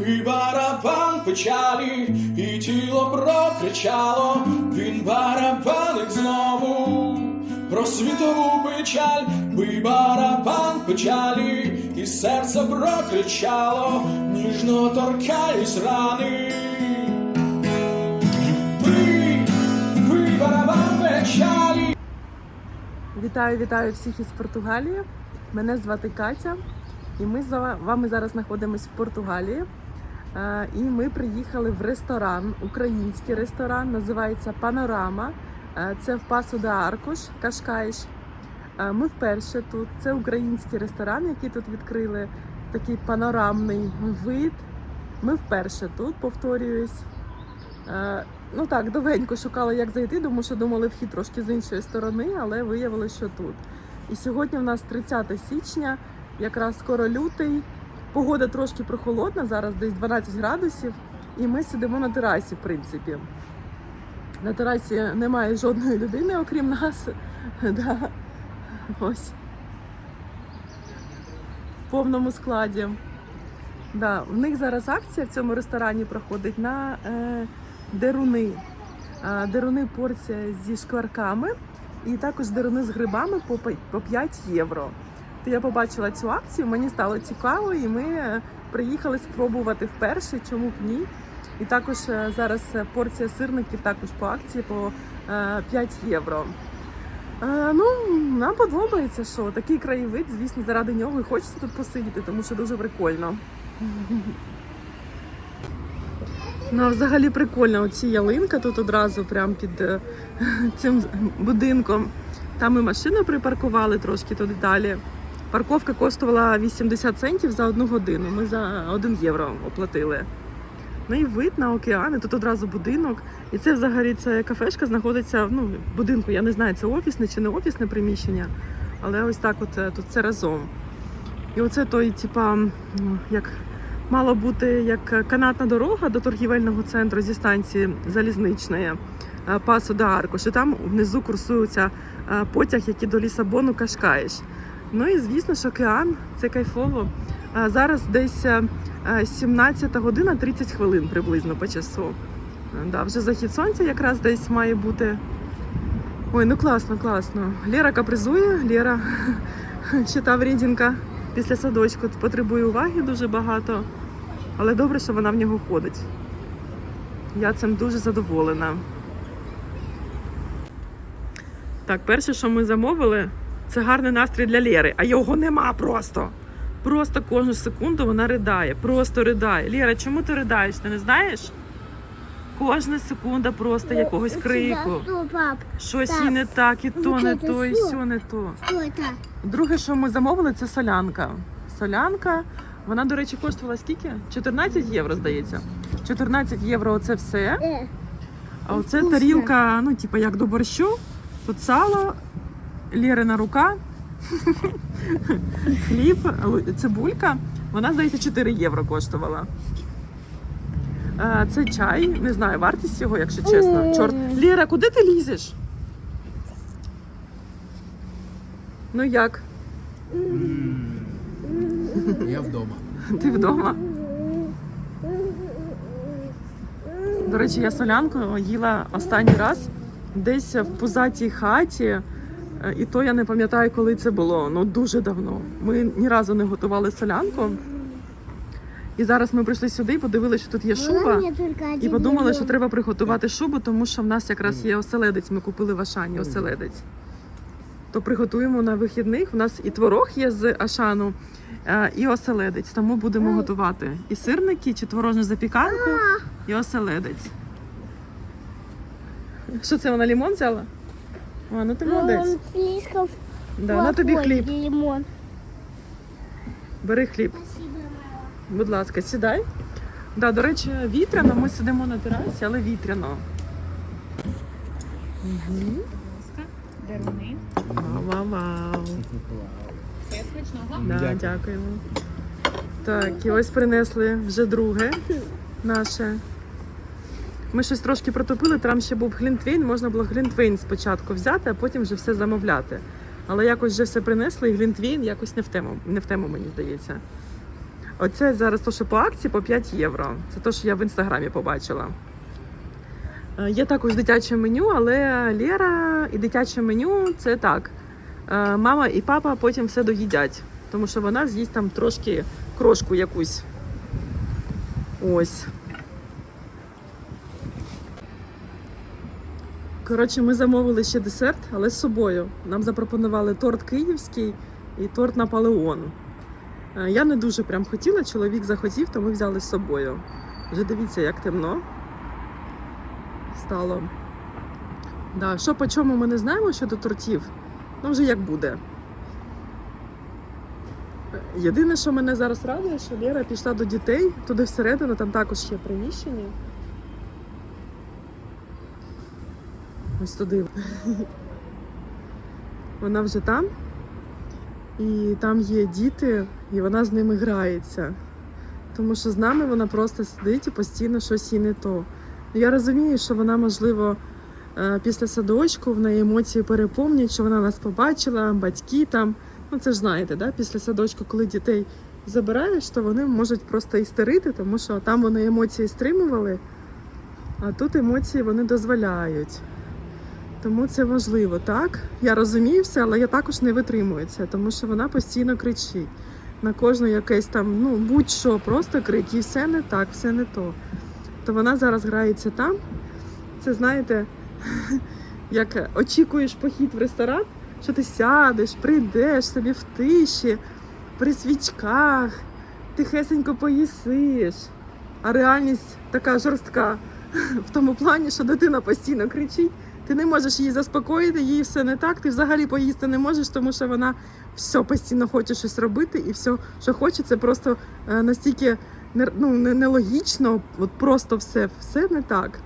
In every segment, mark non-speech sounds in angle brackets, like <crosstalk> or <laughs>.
бий барабан печалі, і тіло прокричало, він барабанить знову. Про світову печаль, бий барабан печалі, і серце прокричало, ніжно торкаюсь рани. Бий барабан печалі. Вітаю, вітаю всіх із Португалії. Мене звати Катя, і ми з вами зараз знаходимося в Португалії. І ми приїхали в ресторан, український ресторан, називається Панорама. Це в Пасу де Аркуш, Кашкаїш. Е, Ми вперше тут. Це український ресторан, який тут відкрили. Такий панорамний вид. Ми вперше тут, повторююсь. Ну так, довгенько шукали, як зайти, тому що думали вхід трошки з іншої сторони, але виявилося, що тут. І сьогодні в нас 30 січня, якраз скоро лютий. Погода трошки прохолодна, зараз десь 12 градусів, і ми сидимо на терасі, в принципі. На терасі немає жодної людини, окрім нас. <laughs> Да. Ось. В повному складі. Да. В них зараз акція в цьому ресторані проходить на е, деруни. А, Деруни порція зі шкварками і також деруни з грибами по по 5 євро. То я побачила цю акцію, мені стало цікаво, і ми приїхали спробувати вперше, чому б ні. І також е, зараз е, порція сирників також по акції по е, 5 євро. Е, Ну, нам подобається, що такий краєвид, звісно, заради нього і хочеться тут посидіти, тому що дуже прикольно. <laughs> Ну, взагалі прикольно, оці ялинка тут одразу прямо під цим будинком. Там ми машину припаркували трошки туди далі. Парковка коштувала 80 центів за одну годину. Ми за 1 євро оплатили. Ну і вид на океан, і тут одразу будинок. І це взагалі це кафешка знаходиться ну, в будинку. Я не знаю, це офісне чи не офісне приміщення, але ось так от е, тут це разом. І оце той, типа, як мало бути як канатна дорога до торгівельного центру зі станції залізничної е, Пасо де Аркош. І там внизу курсується е, потяг, який до Лісабону Кашкаєш. Ну і звісно ж океан, це кайфово. Зараз десь е, е, 17 година 30 хвилин приблизно по часу. Да, вже захід сонця якраз десь має бути. Ой, ну класно, класно. Лера капризує, Лера <laughs> читав рідінка після садочку. Потребує уваги дуже багато. Але добре, що вона в нього ходить. Я цим дуже задоволена. Так, перше, що ми замовили, це гарний настрій для Лєри, а його нема просто. Просто кожну секунду вона ридає, просто ридає. Лєра, чому ти ридаєш? Ти не знаєш? Кожна секунда просто якогось крику. Щось їй не так, і то не то, і сьо не то. Друге, що ми замовили, це солянка. Солянка, вона, до речі, коштувала скільки? 14 євро, здається. 14 євро оце все. Э, А оце тарілка, ну, типу, як до борщу. Тут сало, Лєрина рука, <laughs> хліб, цибулька. Вона, здається, 4 євро коштувала. Це чай, не знаю, вартість його, якщо чесно. Чорт. Лєра, куди ти лізеш? Ну як? Я вдома. Ти вдома? До речі, я солянку їла останній раз десь в пузатій хаті, е, і то я не пам'ятаю, коли це було. Ну дуже давно. Ми ні разу не готували солянку. І зараз ми прийшли сюди і подивилися, що тут є шуба. І подумали, що треба приготувати шубу, тому що в нас якраз є оселедець. Ми купили в Ашані оселедець. То приготуємо на вихідних. У нас і творог є з Ашану, е, і оселедець. Тому будемо готувати і сирники, чи творожну запіканку, і оселедець. Що це вона лімон взяла? А, ну ти молодець. Он слишком Да, на тобі хліб. лимон. Бери хліб. Спасибо. Будь ласка, сідай. Да, до речі, вітряно. Ми сидимо на терасі, але вітряно. Деруни. Вау-вау-вау. Все смачного. Да, Дякую. дякуємо. Так, і ось принесли вже друге наше. Ми щось трошки протопили, там ще був глінтвейн, можна було глінтвейн спочатку взяти, а потім вже все замовляти. Але якось вже все принесли, і глінтвейн якось не в тему, не в тему, мені здається. Оце зараз то, що по акції по 5 євро. Це те, що я в інстаграмі побачила. Е, Є також дитяче меню, але Лера і дитяче меню це так. Е, Мама і папа потім все доїдять, тому що вона з'їсть там трошки крошку якусь. Ось. Коротше, ми замовили ще десерт, але з собою. Нам запропонували торт київський і торт Наполеон. Е, Я не дуже прям хотіла, чоловік захотів, то ми взяли з собою. Вже дивіться, як темно стало. Да, що по чому ми не знаємо щодо тортів, ну вже як буде. Е, Єдине, що мене зараз радує, що Лера пішла до дітей туди всередину, там також є приміщення. Ось туди. Вона вже там. І там є діти, і вона з ними грається. Тому що з нами вона просто сидить і постійно щось їй не то. Я розумію, що вона, можливо, е, після садочку в неї емоції переповнять, що вона нас побачила, батьки там. Ну, це ж знаєте, да? після садочку, коли дітей забираєш, то вони можуть просто істерити, тому що там вони емоції стримували, а тут емоції вони дозволяють. Тому це важливо, так? Я розумію все, але я також не витримую це, тому що вона постійно кричить. На кожне якесь там, ну будь-що, просто крик, і все не так, все не то. То вона зараз грається там. Це знаєте, <laughs> як очікуєш похід в ресторан, що ти сядеш, прийдеш собі в тиші, при свічках, тихесенько поїсиш. А реальність така жорстка <laughs> в тому плані, що дитина постійно кричить. Ти не можеш її заспокоїти, їй все не так. Ти взагалі поїсти не можеш, тому що вона все постійно хоче щось робити, і все, що хоче, це просто е, настільки ну, нелогічно, от просто все, все не так.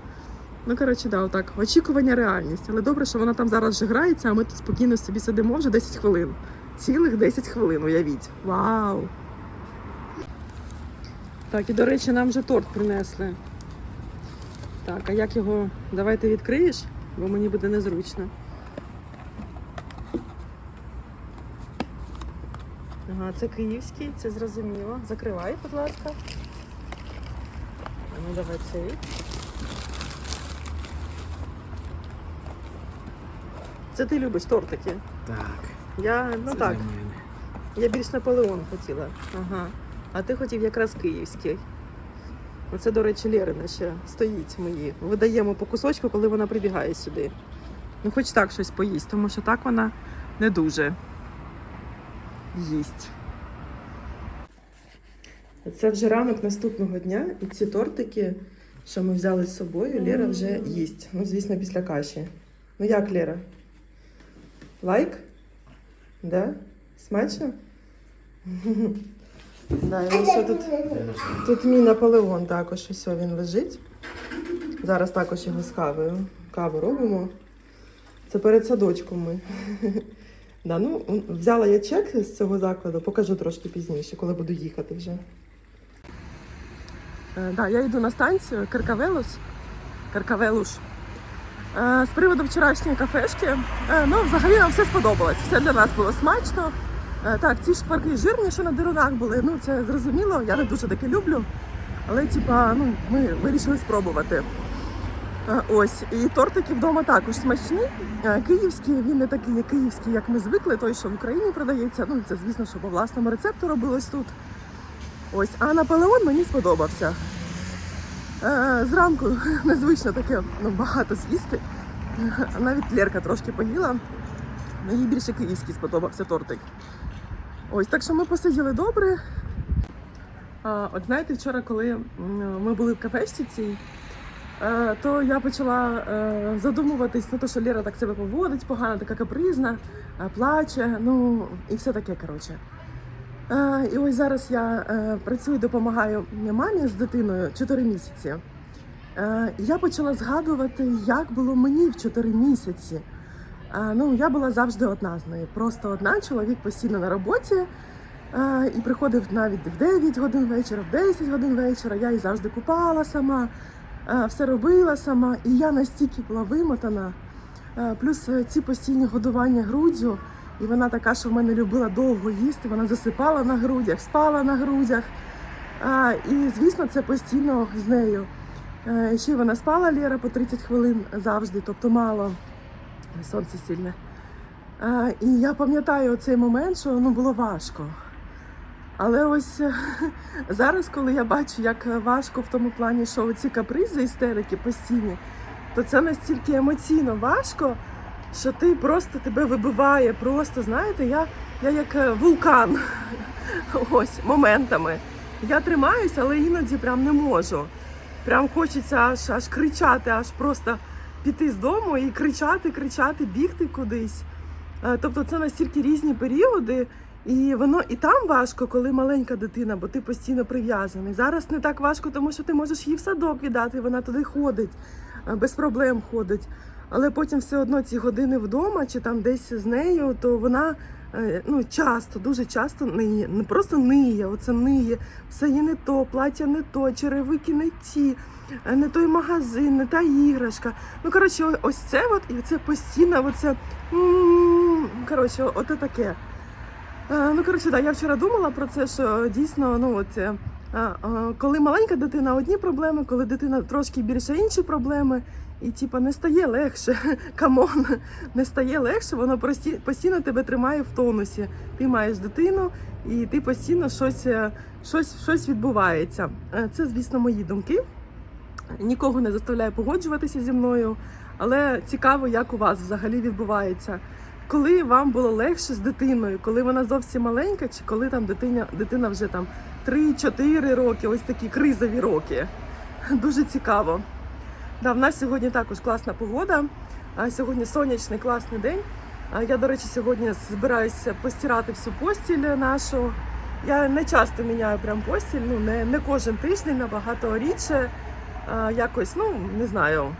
Ну, коротше, да, отак. Очікування реальність. Але добре, що вона там зараз вже грається, а ми тут спокійно собі сидимо вже 10 хвилин. Цілих 10 хвилин, уявіть. Вау! Так, і до речі, нам вже торт принесли. Так, а як його давайте відкриєш, бо мені буде незручно. Ага, це київський, це зрозуміло. Закривай, будь ласка. А ну давай цей. Це ти любиш тортики? Так. Я, ну це так, я більш Наполеон хотіла. Ага. А ти хотів якраз київський. Оце, до речі, Лерина ще стоїть мої. Видаємо по кусочку, коли вона прибігає сюди. Ну, хоч так щось поїсть, тому що так вона не дуже їсть. Це вже ранок наступного дня, і ці тортики, що ми взяли з собою, Лера вже їсть. Ну, звісно, після каші. Ну як, Лера? Лайк? Да? Смачно? <laughs> Да, і ось тут, тут мій Наполеон також ось він лежить. Зараз також його з кавою. Каву робимо. Це перед садочком ми. <laughs> Да, ну, взяла я чек з цього закладу, покажу трошки пізніше, коли буду їхати вже. Е, да, я йду на станцію Каркавелус. Каркавелуш. Е, З приводу вчорашньої кафешки, е, ну, взагалі нам все сподобалось. Все для нас було смачно. Е, Так, ці шкварки жирні, що на дерунах були, ну це зрозуміло, я не дуже таке люблю. Але, типа, ну, ми вирішили спробувати. Е, Ось, і тортики вдома також смачні. Е, Київський, він не такий, як київський, як ми звикли, той, що в Україні продається. Ну, це, звісно, що по власному рецепту робилось тут. Ось, а Наполеон мені сподобався. Зранку <laughs> незвично таке ну, багато з'їсти. Навіть Лерка трошки поїла. Їй більше київський сподобався тортик. Ось, так що ми посиділи добре. А, от знаєте, вчора, коли ми були в кафешці цій, е, то я почала е, задумуватись на те, що Лера так себе поводить, погано, така капризна, е, плаче, ну і все таке, коротше. І ось зараз я працюю, допомагаю мамі з дитиною 4 місяці. Я почала згадувати, як було мені в 4 місяці. Ну, я була завжди одна з нею. Просто одна, чоловік постійно на роботі. І приходив навіть в 9 годин вечора, в 10 годин вечора. Я її завжди купала сама, все робила сама. І я настільки була вимотана. Плюс е, ці постійні годування груддю. І вона така, що в мене любила довго їсти. Вона засипала на грудях, спала на грудях. І звісно, це постійно з нею. Е, Ще вона спала Лєра по 30 хвилин завжди, тобто мало. Сонце сильне. А, і я пам'ятаю цей момент, що ну, було важко. Але ось е, <laughs> зараз, коли я бачу, як важко в тому плані, що ці капризи, істерики постійні, то це настільки емоційно важко, що ти просто тебе вибиває. Просто знаєте, я, я як е, вулкан. <laughs> Ось моментами. Я тримаюся, але іноді прям не можу. Прям хочеться аж аж кричати, аж просто піти з дому і кричати, кричати, бігти кудись. Е, Тобто це настільки різні періоди, і воно і там важко, коли маленька дитина, бо ти постійно прив'язаний. Зараз не так важко, тому що ти можеш її в садок віддати, вона туди ходить, е, без проблем ходить. Але потім все одно ці години вдома чи там десь з нею, то вона ну, часто, дуже часто ниє. Не просто ниє, оце ниє, все є не то, плаття не то, черевики не ті, е, не той магазин, не та іграшка. Ну, коротше, ось це от, і це постійно, оце, коротше, ото таке. Е, Ну, коротше, да, я вчора думала про це, що дійсно, ну от. е, Коли маленька дитина одні проблеми, коли дитина трошки більше інші проблеми, і типа не стає легше. <laughs> Камон, не стає легше, воно постійно тебе тримає в тонусі. Ти маєш дитину, і ти постійно щось, е, щось, щось відбувається. Е, Це, звісно, мої думки. Нікого не заставляю погоджуватися зі мною, але цікаво, як у вас взагалі відбувається. Коли вам було легше з дитиною, коли вона зовсім маленька, чи коли там дитина, дитина вже там 3-4 роки, ось такі кризові роки. Дуже цікаво. Да, в нас сьогодні також класна погода. Сьогодні сонячний класний день. Я, до речі, сьогодні збираюся постирати всю постіль нашу. Я не часто міняю прям постіль, ну не, не кожен тиждень, набагато рідше. Якось, ну не знаю.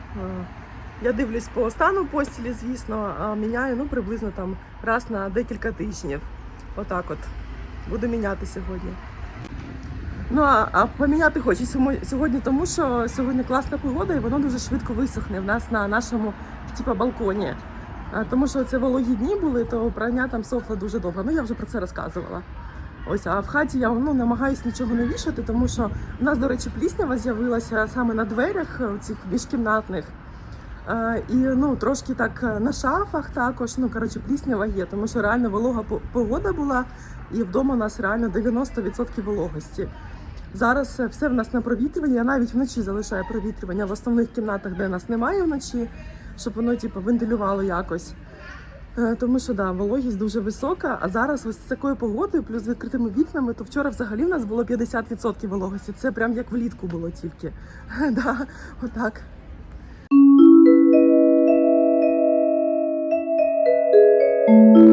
Я дивлюсь по стану постілі, звісно, а міняю ну, приблизно там раз на декілька тижнів. Отак от. Буду міняти сьогодні. Ну а, а поміняти сьому- сьогодні, тому що сьогодні класна погода і воно дуже швидко висохне в нас на нашому типу, балконі. А, тому що це вологі дні були, то прання там сохло дуже довго. Ну я вже про це розказувала. Ось, а в хаті я ну, намагаюсь нічого не вішати, тому що в нас, до речі, пліснява з'явилася саме на дверях е, цих міжкімнатних. Е, І ну трошки так е, на шафах також. Ну коротше, пліснява є, тому що реально волога по- погода була, і вдома у нас реально 90% вологості. Зараз е, все в нас на провітрюванні. Я навіть вночі залишаю провітрювання в основних кімнатах, де нас немає вночі, щоб воно типу, вентилювало якось. Е, Тому що да, вологість дуже висока. А зараз ось з такою погодою, плюс з відкритими вікнами, то вчора взагалі в нас було 50% вологості. Це прям як влітку було тільки. <laughs> Да, отак. Ой,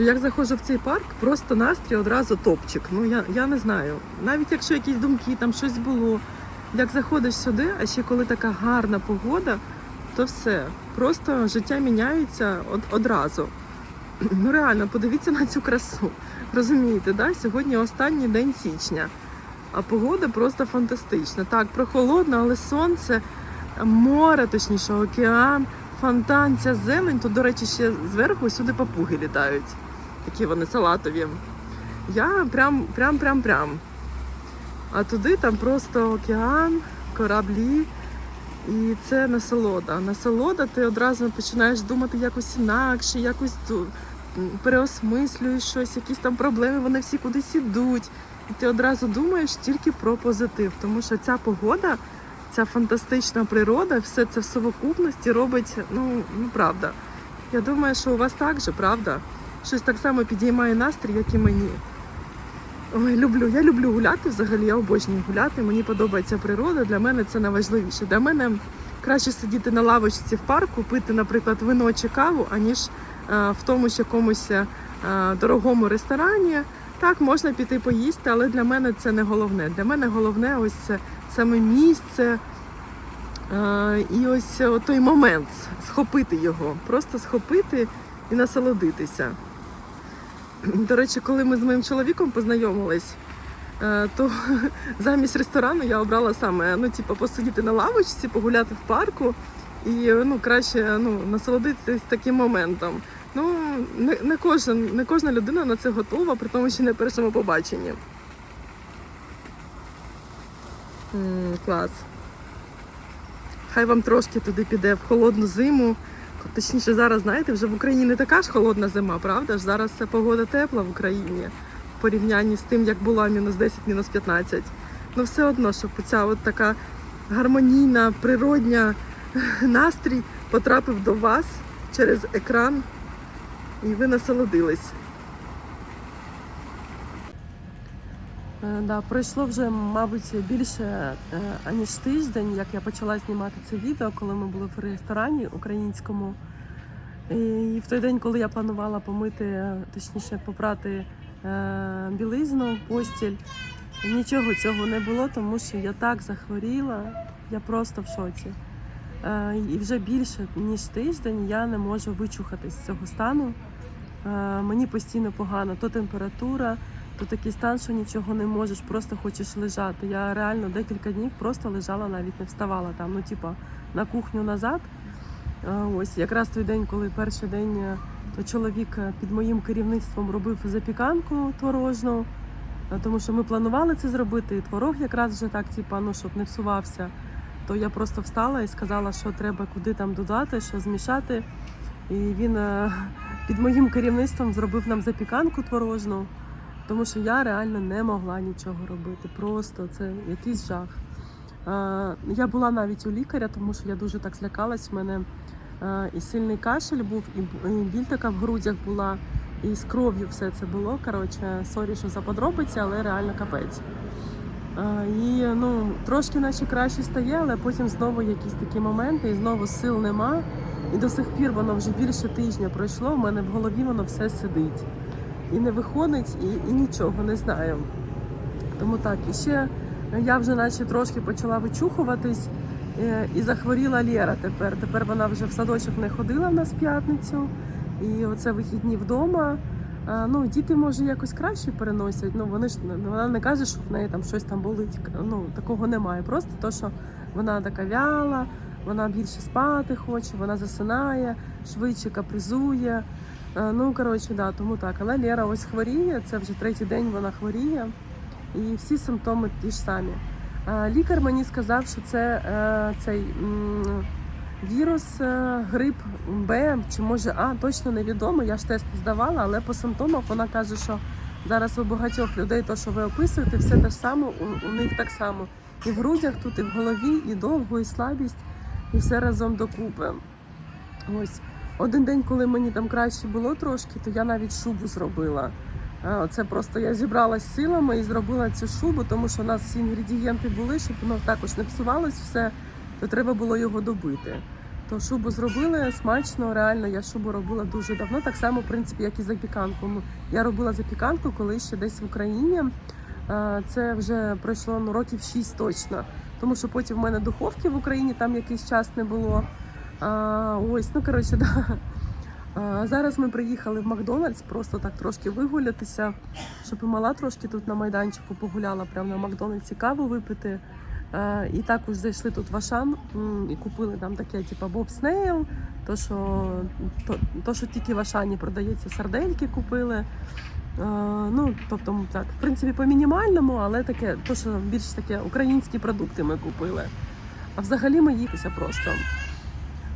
я. Як заходжу в цей парк, просто настрій одразу топчик. Ну я, я не знаю. Навіть якщо якісь думки, там щось було. Як заходиш сюди, а ще коли така гарна погода, то все. Просто життя міняється од, одразу. Ну реально, подивіться на цю красу. Розумієте, да? сьогодні останній день січня, а погода просто фантастична. Так, прохолодно, але сонце, море, точніше, океан, фонтан, ця зелень. Тут, до речі, ще зверху сюди папуги літають. Такі вони салатові. Я прям, прям, прям, прям. А туди там просто океан, кораблі. І це насолода. Насолода, ти одразу починаєш думати якось інакше, якось переосмислюєш щось, якісь там проблеми, вони всі кудись ідуть. І ти одразу думаєш тільки про позитив, тому що ця погода, ця фантастична природа, все це в совокупності робить, ну, ну правда. Я думаю, що у вас так же, правда? Щось так само підіймає настрій, як і мені. Ой, люблю. Я люблю гуляти взагалі, я обожнюю гуляти. Мені подобається природа. Для мене це найважливіше. Для мене краще сидіти на лавочці в парку, пити, наприклад, вино чи каву, аніж е, в тому ж якомусь е, дорогому ресторані. Так, можна піти поїсти, але для мене це не головне. Для мене головне ось це саме місце. е, І ось той момент схопити його, просто схопити і насолодитися. <clears throat> До речі, коли ми з моїм чоловіком познайомились, е, то <laughs> замість ресторану я обрала саме ну, типу, посидіти на лавочці, погуляти в парку і ну, краще ну, насолодитись таким моментом. Ну, не, не, кожен, не кожна людина на це готова, при тому, що на першому побаченні. М, клас. Хай вам трошки туди піде в холодну зиму. Точніше, зараз, знаєте, вже в Україні не така ж холодна зима, правда ж? Зараз погода тепла в Україні в порівнянні з тим, як була мінус 10, мінус 15. Ну все одно, щоб ця от така гармонійна, природня <laughs> настрій потрапив до вас через екран, і ви насолодились. Да, пройшло вже, мабуть, більше е, аніж тиждень, як я почала знімати це відео, коли ми були в ресторані українському. І в той день, коли я планувала помити, е, точніше попрати е, білизну, постіль, нічого цього не було, тому що я так захворіла, я просто в шоці. Е, І вже більше ніж тиждень я не можу вичухатись з цього стану. Е, Мені постійно погано, то температура, то такий стан, що нічого не можеш, просто хочеш лежати. Я реально декілька днів просто лежала, навіть не вставала там. Ну, типа, на кухню назад. Ось якраз той день, коли перший день, е, то чоловік е, під моїм керівництвом робив запіканку творожну, е, тому що ми планували це зробити. І творог якраз вже так, типа, ну щоб не псувався. То я просто встала і сказала, що треба куди там додати, що змішати. І він <laughs> під моїм керівництвом зробив нам запіканку творожну, тому що я реально не могла нічого робити. Просто це якийсь жах. Я була навіть у лікаря, тому що я дуже так злякалась. У мене і сильний кашель був, і біль така в грудях була, і з кров'ю все це було. Коротше, сорі, що за подробиці, але реально капець. І ну, трошки наче краще стає, але потім знову якісь такі моменти, і знову сил нема. І до сих пір воно вже більше тижня пройшло. У мене в голові воно все сидить. І не виходить, і, і нічого не знаю. Тому так, і ще я вже наче трошки почала вичухуватись е, і захворіла Лєра тепер. Тепер вона вже в садочок не ходила в нас в п'ятницю. І оце вихідні вдома. Ну, діти, може, якось краще переносять. Ну, вони ж вона не каже, що в неї там щось там болить. Ну, такого немає. Просто то, що вона така вяла, вона більше спати хоче, вона засинає, швидше капризує. Е, Ну, коротше, да, тому так. Але Лера ось хворіє, це вже третій день вона хворіє, і всі симптоми ті ж самі. Е, Лікар мені сказав, що це е, цей вірус, грип Б чи може А, точно невідомо. Я ж тест здавала, але по симптомах вона каже, що зараз у багатьох людей то, що ви описуєте, все те ж саме, у, у них так само. І в грудях тут, і в голові, і довго, і слабість, і все разом докупи. Ось. Один день, коли мені там краще було трошки, то я навіть шубу зробила. Це просто я зібралась силами і зробила цю шубу, тому що у нас всі інгредієнти були, щоб воно також не псувалось все, то треба було його добити. То шубу зробили смачно, реально. Я шубу робила дуже давно, так само, в принципі, як і запіканку. Ну, Я робила запіканку, коли ще десь в Україні. Це вже пройшло ну, років 6 точно. Тому що потім в мене духовки в Україні там якийсь час не було. А, ось, ну коротше, <laughs> да. А, зараз ми приїхали в Макдональдс, просто так трошки вигулятися, щоб і мала трошки тут на майданчику погуляла, прямо на Макдональдсі каву випити. А, і також зайшли тут в Ашан і купили там таке, типу Боб Снейл, то що, то, то, що тільки в Ашані продається, сардельки купили. Ну, тобто, так, в принципі, по мінімальному, але таке, то, що більш таке українські продукти ми купили. А взагалі ми їхалися просто.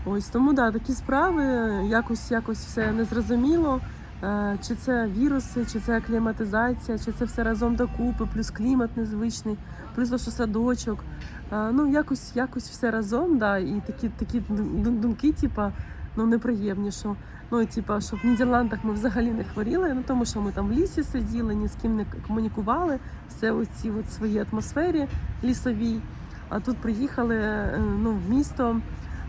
Ось тому да, такі справи якось якось все незрозуміло. Е, Чи це віруси, чи це акліматизація, чи це все разом докупи, плюс клімат незвичний, плюс що садочок. Е, Ну якось, якось все разом, да, і такі такі думки, типа, ну неприємні, що ну типа, що в Нідерландах ми взагалі не хворіли, ну тому що ми там в лісі сиділи, ні з ким не комунікували, все у цій своїй атмосфері лісовій. А тут приїхали е, ну, в місто,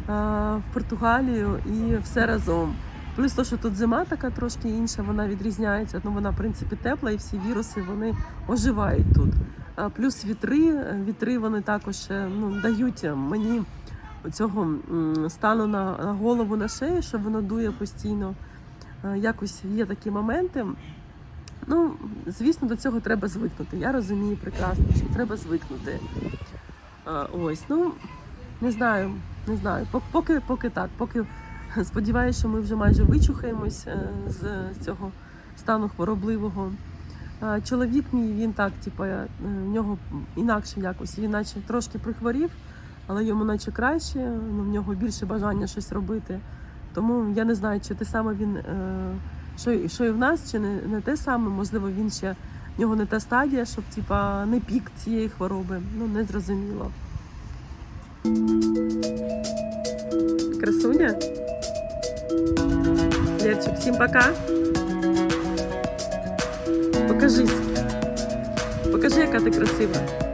в Португалію і все разом. Плюс то, що тут зима така трошки інша, вона відрізняється. Ну вона в принципі тепла, і всі віруси вони оживають тут. Плюс вітри, е, вітри вони також е, ну, дають мені цього стану на, на голову, на шею, що воно дує постійно. Е, Якось є такі моменти. Ну, звісно, до цього треба звикнути. Я розумію прекрасно, що треба звикнути. Е, Ось, ну не знаю, не знаю. Пок- Поки, поки так, поки <laughs> сподіваюся, що ми вже майже вичухаємось е, з цього стану хворобливого. Чоловік мій, він так, типу, е, в нього інакше якось. Він наче трошки прихворів, але йому наче краще, ну, в нього більше бажання щось робити. Тому я не знаю, чи те саме він, е, що, що і в нас, чи не, не те саме. Можливо, він ще в нього не та стадія, щоб типа не пік цієї хвороби. Ну не зрозуміло. Красуня. Лерчик, всім пока. Покажись. Покажи, яка ти красива.